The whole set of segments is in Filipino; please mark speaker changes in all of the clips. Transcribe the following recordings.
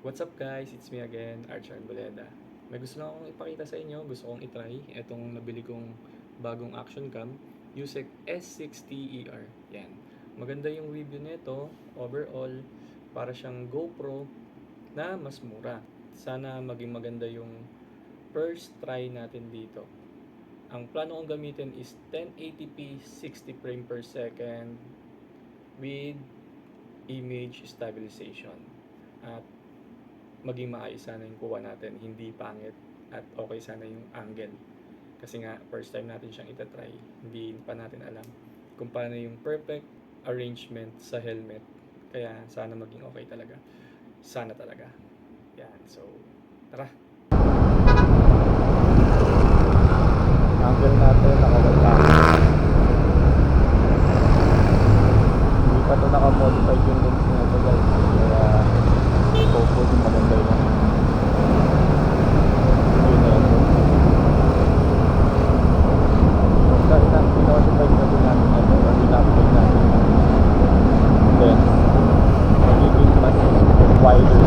Speaker 1: What's up guys? It's me again, Archer Arboleda. May gusto lang akong ipakita sa inyo, gusto kong itry. Itong nabili kong bagong action cam, Yusec S60ER. Yan. Maganda yung review nito, overall, para siyang GoPro na mas mura. Sana maging maganda yung first try natin dito. Ang plano kong gamitin is 1080p 60 frame per second with image stabilization. At maging maayos sana yung kuha natin, hindi pangit at okay sana yung angle. Kasi nga, first time natin siyang itatry, hindi pa natin alam kung paano yung perfect arrangement sa helmet. Kaya sana maging okay talaga. Sana talaga. Yan, so, tara!
Speaker 2: Angle natin nakawala. Hindi pa ito nakamodified yung lens na ito guys. Kaya hopefully maganda yun. Yun na yun. Dahil na pinodified na din natin ito. Or in-upgrade natin. Then, magiging mas wider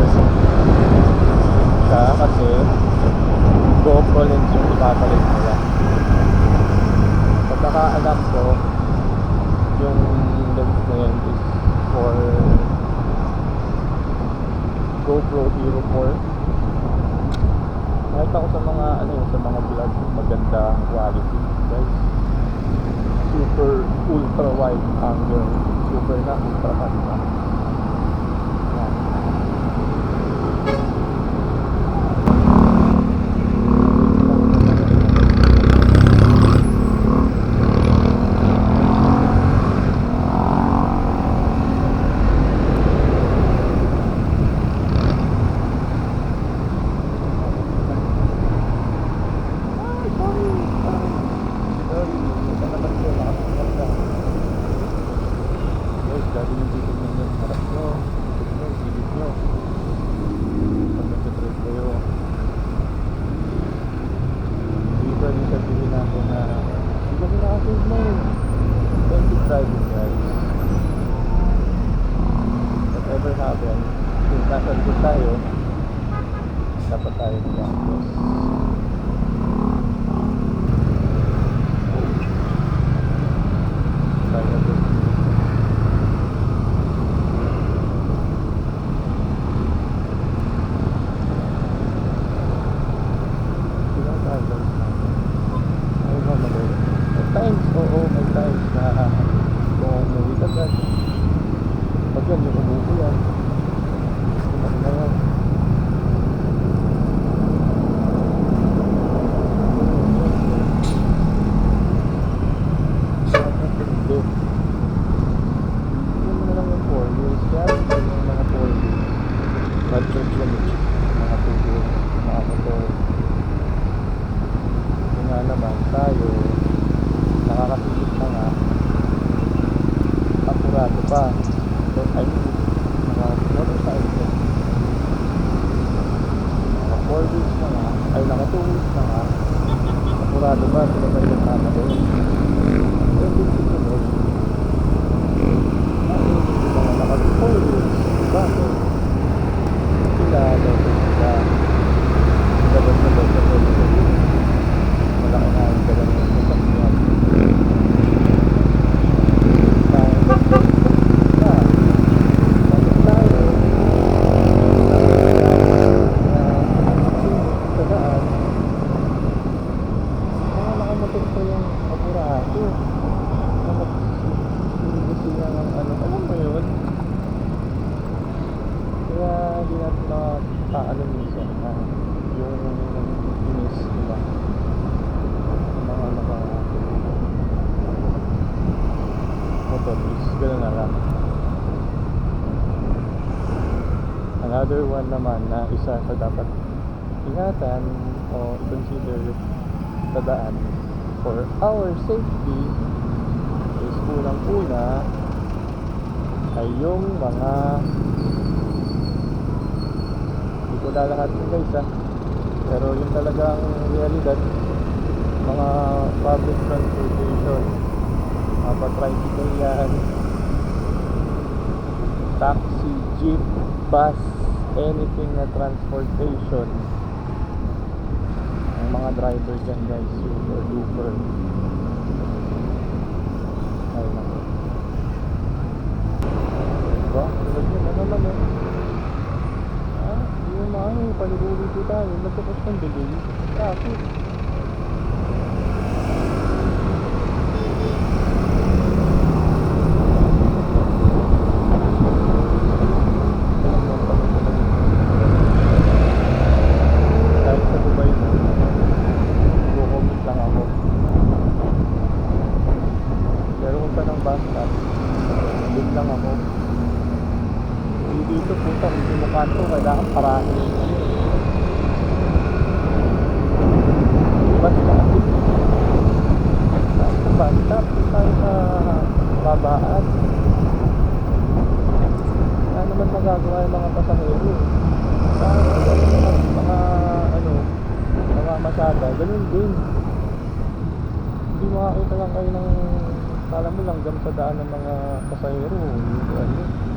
Speaker 2: siya kasi GoPro lens yung ipapalit nila pagkakaalam ko yung lens na yan is for GoPro Hero 4 nakita ko sa mga ano yun, sa mga maganda quality guys. Super ultra wide angle super na ultra wide na Yan. Ay, sorry. Sorry. Sorry. Ito na lang yun. Nakapagkat ka. Guys, lagi yung titig ninyo. Harap nyo. Titig nyo. Titig nyo. Pag nagtitrip kayo. Hindi pwede sabihin natin na hindi kami nakasave mo eh. Thank you driving guys. Whatever happens, since nasa likod tayo, dapat tayo mag-focus. Tayo na Ilang tayo? Ay, ba, mali. May times, oo, may times na kung umuwi ka dyan. Pag yan, yung umuwi yan. Ano na yan? Hindi. Yun mo na lang yung 4 wheels. Kaya yun yung mga 4 wheels. Bad trip yan eh. Mga 2 wheels, mga motor. Yun nga naman, tayo, nakakasilip na nga, akurado pa. So, I mean, mga motorcycle. Mga 4 wheels na nga, ay naka 2 na akurado ba, sila ba yung tama doon? Yung din susunod, ay, mga naka 4 wheels, bakit? Sila, daw sila, dapat na malaki na dala ng sasakyan. Tayo, na, bakit tayo, sa daan, mga nakamotor pa yung apurado. Na gusto niya ng ano, alam mo yun? Kaya hindi natin nakakaano minsan na yung inis nila mga naka motor is gano'n lang. Another one naman na isa sa dapat ingatan o consider sa daan for our safety is unang-una ay yung mga hindi ko lalahat yun guys ah pero yung talagang realidad. Mga public transportation mga pa-tricycle yan taxi, jeep, bus, anything na transportation. Ang mga driver dyan guys super duper. Ay nako. Diba? Tulad yun ano naman eh. Ah hindi mo maano paligulit ko tayo. Nagkapos ng delay traffic kahit sa Dubai na kukumit lang ako pero kung saan ang bus stop doon lang ako hindi dito sumukanto kailangan parahin. Eh. bus stop kahit sa babaan? Wala naman magagawa yung mga pasahero. Sa mga, ano mga masada. Ganun din. Hindi makakita lang kayo ng kala mo lang sa daan ng mga pasahero. Hindi ano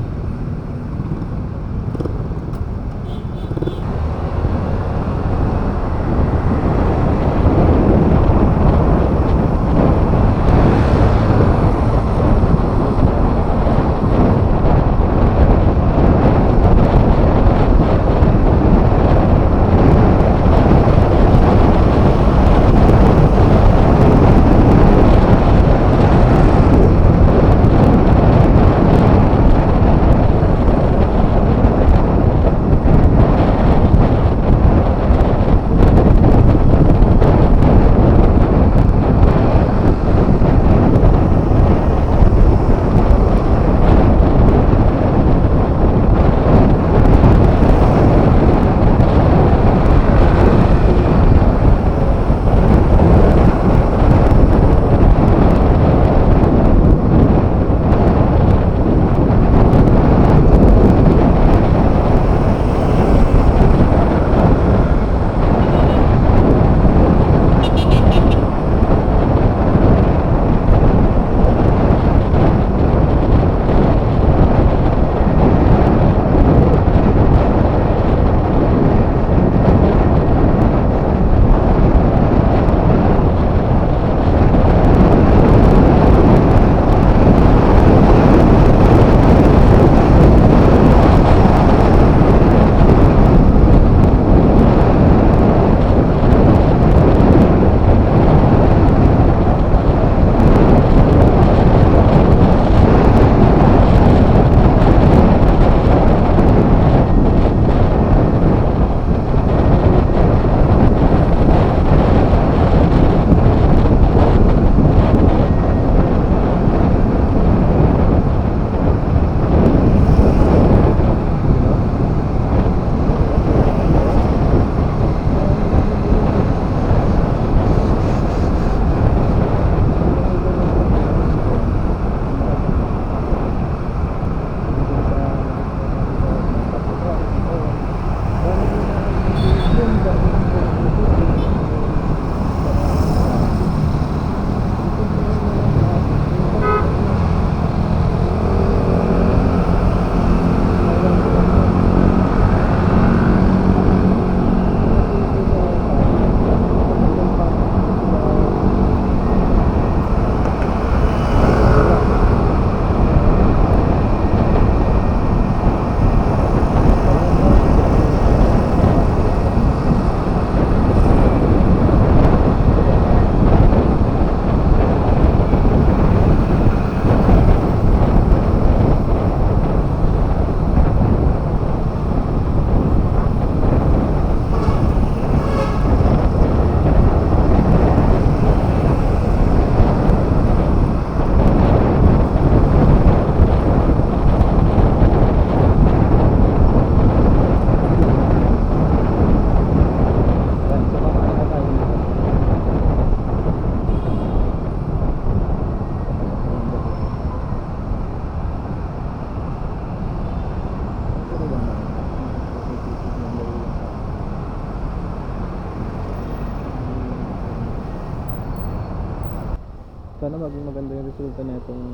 Speaker 2: Sana maging maganda yung resulta na itong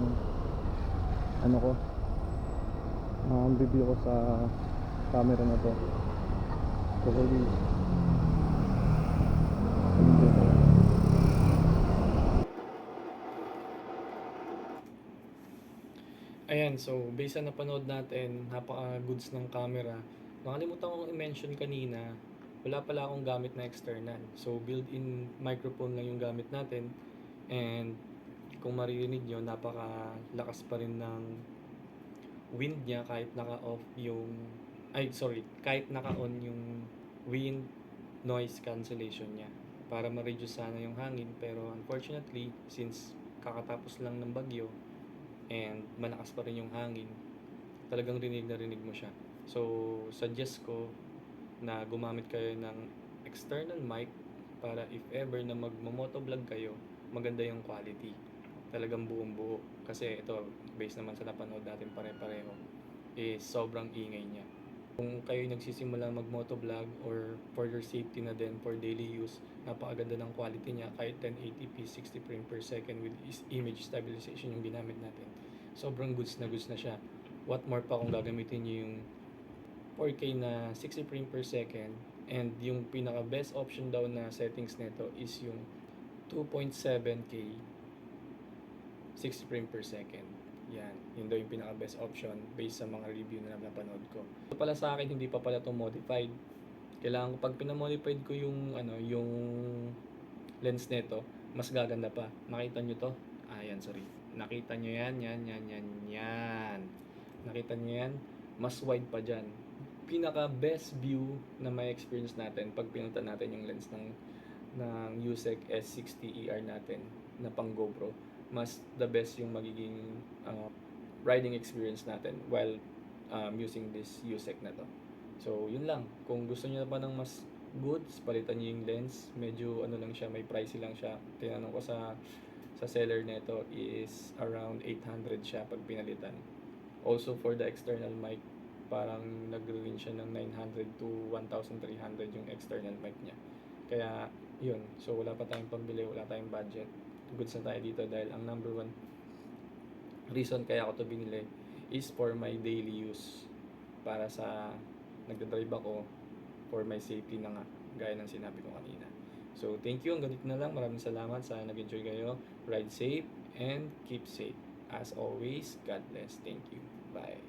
Speaker 2: ano ko ang review ko sa camera na to. Totally.
Speaker 1: Ayan, so based sa napanood natin, napaka-goods ng camera. Nakalimutan kong i-mention kanina, wala pala akong gamit na external. So built-in microphone lang yung gamit natin. And kung maririnig nyo, napaka-lakas pa rin ng wind niya kahit naka-off yung... Ay, sorry. Kahit naka-on yung wind noise cancellation niya para ma-reduce sana yung hangin. Pero unfortunately, since kakatapos lang ng bagyo, and malakas pa rin yung hangin, talagang rinig na rinig mo siya. So, suggest ko na gumamit kayo ng external mic para if ever na magmo-motovlog kayo, maganda yung quality. Talagang buong buo. Kasi ito, based naman sa napanood natin pare-pareho, is sobrang ingay niya. Kung kayo nagsisimula mag-motovlog or for your safety na din for daily use, napakaganda ng quality niya kahit 1080p 60 frame per second with image stabilization yung ginamit natin. Sobrang goods na goods na siya. What more pa kung gagamitin niyo yung 4K na 60 frame per second and yung pinaka best option daw na settings nito is yung 2.7K 60 frame per second. Yan, yun daw yung pinaka best option based sa mga review na napanood ko. Ito pala sa akin hindi pa pala to modified. Kailangan ko pag pinamodified ko yung ano, yung lens nito, mas gaganda pa. Nakita nyo to? Ah, yan, sorry. Nakita nyo yan, yan, yan, yan, yan. Nakita nyo yan? Mas wide pa dyan. Pinaka best view na may experience natin pag pinunta natin yung lens ng ng Usec S60 ER natin na pang GoPro mas the best yung magiging uh, riding experience natin while um, using this USEC na to. So, yun lang. Kung gusto niyo pa ng mas goods, palitan niyo yung lens. Medyo ano lang siya, may pricey lang siya. Tinanong ko sa sa seller nito is around 800 siya pag pinalitan. Also for the external mic, parang nag-range siya ng 900 to 1,300 yung external mic niya. Kaya, yun. So, wala pa tayong pambili, wala tayong budget goods na tayo dito dahil ang number one reason kaya ako to binili is for my daily use. Para sa nagdadrive ako for my safety na nga gaya ng sinabi ko kanina. So thank you. Ang ganito na lang. Maraming salamat. Sa nag-enjoy kayo. Ride safe and keep safe. As always God bless. Thank you. Bye